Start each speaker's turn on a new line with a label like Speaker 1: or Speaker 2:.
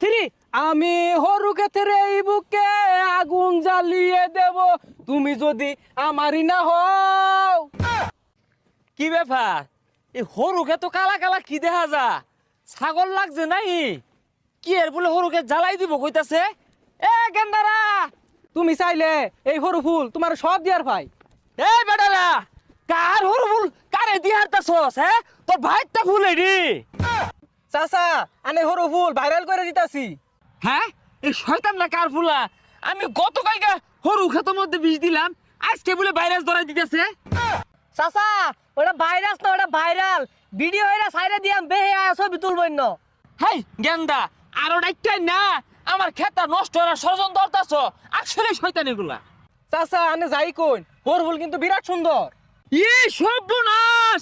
Speaker 1: Three, আমি হরু ক্ষেত্রে এই বুকে আগুন জ্বালিয়ে দেব। তুমি যদি আমারই না হও।
Speaker 2: কি ব্যাপার? এই হরুকে তো কালা কালা কি দেখা যা? ছাগল লাগছে নাই? কি এর বলে হরুকে জ্বালাই দিব কইতাছে? এ গেন্দারা!
Speaker 1: তুমি চাইলে এই হরু ফুল তোমার সব দিয়ার ভাই।
Speaker 2: এ বেটারা! কার হরু ফুল? কারে দিয়ে হারতাছস হ্যাঁ? তোর ভাইটা ফুল এডি।
Speaker 1: চাচা আনে হরু ফুল ভাইরাল করে দিতাছি।
Speaker 2: হ্যাঁ? এই শয়তান না কার ফুলা? আমি গতকালকে হরু খেতের মধ্যে বিষ দিলাম আজকে বলে ভাইরাস ধরাই দিতেছে।
Speaker 3: চাচা ওটা ভাইরাস না ওটা ভাইরাল ভিডিও হইরা সাইরে দিয়াম বেহে আয়া ছবি তুলবই না
Speaker 2: হাই গেন্দা আরও ডাইটাই না। আমার খেতা নষ্ট হওয়ার ষড়যন্ত্র ধরতাছ। আসলে শয়তান এগুলা।
Speaker 1: চাচা আনে যাই কইন হরু ফুল কিন্তু বিরাট সুন্দর।
Speaker 2: এই সর্বনাশ!